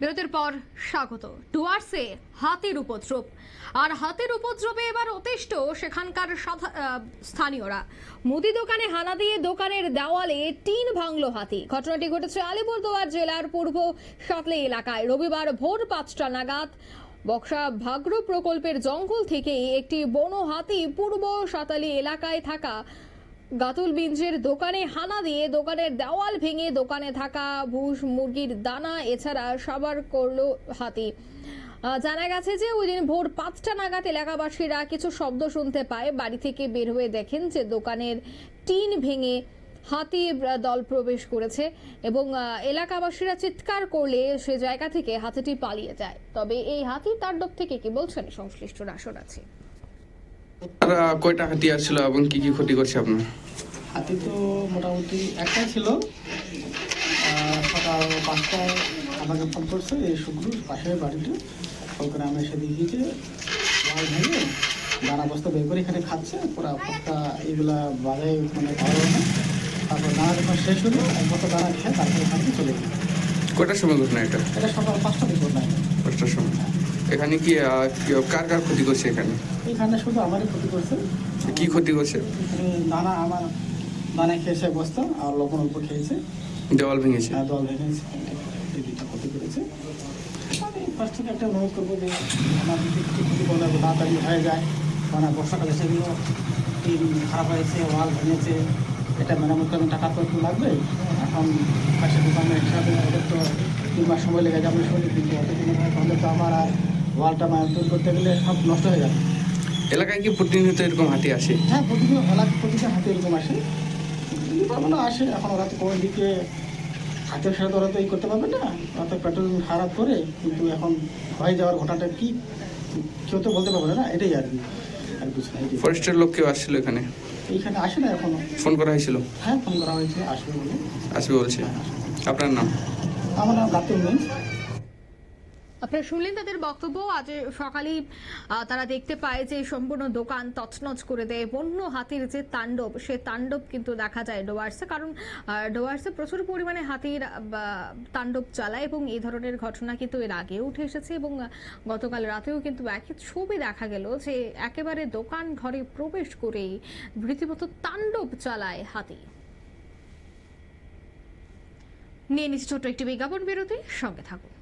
বিরতির পর স্বাগত। ডুয়ার্সে হাতির উপদ্রব। আর হাতির উপদ্রবে এবার অতিষ্ঠ সেখানকার স্থানীয়রা। মুদি দোকানে হানা দিয়ে দোকানের দেওয়ালে টিন ভাঙলো হাতি। ঘটনাটি ঘটেছে আলিপুরদুয়ার জেলার পূর্ব সাতলে এলাকায়। রবিবার ভোর পাঁচটা নাগাদ বক্সা ভাগ্র প্রকল্পের জঙ্গল থেকে একটি বন হাতি পূর্ব সাতালি এলাকায় থাকা গাতুল বিঞ্জের দোকানে হানা দিয়ে দোকানের দেওয়াল ভেঙে দোকানে থাকা ভুষ মুরগির দানা এছাড়া সাবার করল হাতি। জানা গেছে যে ওই দিন ভোর পাঁচটা নাগাদ এলাকাবাসীরা কিছু শব্দ শুনতে পায়। বাড়ি থেকে বের হয়ে দেখেন যে দোকানের টিন ভেঙে হাতি দল প্রবেশ করেছে এবং এলাকাবাসীরা চিৎকার করলে সে জায়গা থেকে হাতিটি পালিয়ে যায়। তবে এই হাতির তাণ্ডব থেকে কি বলছেন সংশ্লিষ্টরা শোনাচ্ছি আর আহ, কয়টা হাতি আসছিল এবং কি কি ক্ষতি করছে আপনার? হাতি তো মোটামুটি একটাই ছিল। সকাল পাঁচটায় আমাকে ফোন করছে এই শুক্র পাশের বাড়িতে ফোন করে আমি এসে দিয়েছি ওয়াল ভেঙে দানা বস্তা বের করে এখানে খাচ্ছে পুরো পত্তা এগুলা বাজারে মানে যায় না। তারপর দানা যখন শেষ হলো এক বস্তা দানা খেয়ে তারপরে এখান থেকে চলে গেল। কয়টার সময় ঘটনা এটা? এটা সকাল পাঁচটা থেকে নাই পাঁচটার সময়। এখানে কি কার কার ক্ষতি করছে এখানে? এখানে শুধু আমারই ক্ষতি করছে। কি ক্ষতি করছে? দানা আমার দানা খেয়েছে বস্তা আর লবণ অল্প খেয়েছে। দেওয়াল ভেঙেছে? হ্যাঁ, দল ভেঙেছে। দুইটা ক্ষতি করেছে। আমি ফার্স্ট একটা অনুরোধ করব যে আমার যদি ক্ষতি করলে তাড়াতাড়ি হয়ে যায় বর্ষাকালে সেগুলো খারাপ হয়েছে ওয়াল ভেঙেছে এটা মেরামত করতে টাকা তো একটু লাগবে। এখন পাশে দোকানের হিসাবে ওদের তো মাস সময় লেগে যাবে কিন্তু তাহলে তো আমার আর ওয়ালটা তৈরি করতে গেলে সব নষ্ট হয়ে যাবে। এলাকায় কি প্রতিনিয়ত এরকম হাতি আসে? হ্যাঁ প্রতিদিন এলাকা প্রতিটা হাতে এরকম আসে। মানে আসে এখন ওরা তো কোনো দিকে হাতের সাথে ওরা তো এই করতে পারবে না। ওরা তো পেট্রোল খারাপ করে কিন্তু এখন হয়ে যাওয়ার ঘটনাটা কি কেউ তো বলতে পারবে না এটাই আর কি। আর কিছু না ফরেস্টের লোক কেউ আসছিল এখানে? এইখানে আসে না এখনও। ফোন করা হয়েছিল? হ্যাঁ ফোন করা হয়েছে আসবে বলে। আসবে বলছে। আপনার নাম? আমার নাম ডাক্তার মেন আপনারা শুনলেন তাদের বক্তব্য। আজ সকালেই তারা দেখতে পায় যে সম্পূর্ণ দোকান তছনছ করে দেয়। বন্য হাতির যে তাণ্ডব, সে তাণ্ডব কিন্তু দেখা যায় ডোয়ার্সে। কারণ ডোয়ার্সে প্রচুর পরিমাণে হাতির তাণ্ডব চালায় এবং এই ধরনের ঘটনা কিন্তু এর আগে উঠে এসেছে এবং গতকাল রাতেও কিন্তু একই ছবি দেখা গেল যে একেবারে দোকান ঘরে প্রবেশ করেই রীতিমতো তাণ্ডব চালায় হাতি। নিয়ে নিচ্ছে ছোট্ট একটি বিজ্ঞাপন বিরতি সঙ্গে থাকুন।